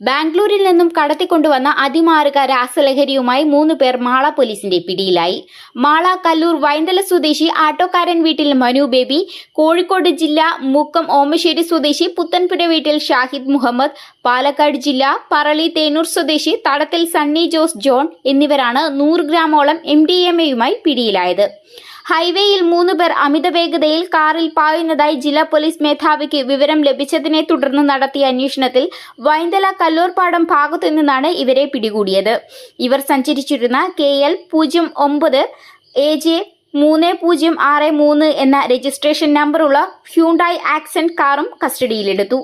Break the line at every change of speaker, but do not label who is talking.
ബാംഗ്ലൂരിൽ നിന്നും കടത്തിക്കൊണ്ടുവന്ന അതിമാരക രാസലഹരിയുമായി മൂന്ന് പേർ മാള പോലീസിന്റെ പിടിയിലായി. മാള കല്ലൂർ വൈന്തല സ്വദേശി ആട്ടോക്കാരൻ വീട്ടിൽ മനു ബേബി കോഴിക്കോട് ജില്ല മുക്കം ഓമശ്ശേരി സ്വദേശി പുത്തൻപുര വീട്ടിൽ ഷാഹിദ് മുഹമ്മദ് പാലക്കാട് ജില്ല പറളി തേനൂർ സ്വദേശി തടത്തിൽ സണ്ണി ജോസ് ജോൺ എന്നിവരാണ് നൂറ് ഗ്രാമോളം എം ഡി എം എയുമായി പിടിയിലായത്. ഹൈവേയിൽ മൂന്ന് പേർ അമിത വേഗതയിൽ കാറിൽ പായുന്നതായി ജില്ലാ പോലീസ് മേധാവിക്ക് വിവരം ലഭിച്ചതിനെ തുടർന്ന് നടത്തിയ അന്വേഷണത്തിൽ വൈന്തല കല്ലൂർപാടം ഭാഗത്തു നിന്നാണ് ഇവരെ പിടികൂടിയത്. ഇവർ സഞ്ചരിച്ചിരുന്ന കെ എൽ പൂജ്യം ഒമ്പത് എ ജെ മൂന്ന് പൂജ്യം ആറ് മൂന്ന് എന്ന രജിസ്ട്രേഷൻ നമ്പറുള്ള ഹ്യൂണ്ടായി ആക്സെന്റ് കാറും കസ്റ്റഡിയിലെടുത്തു.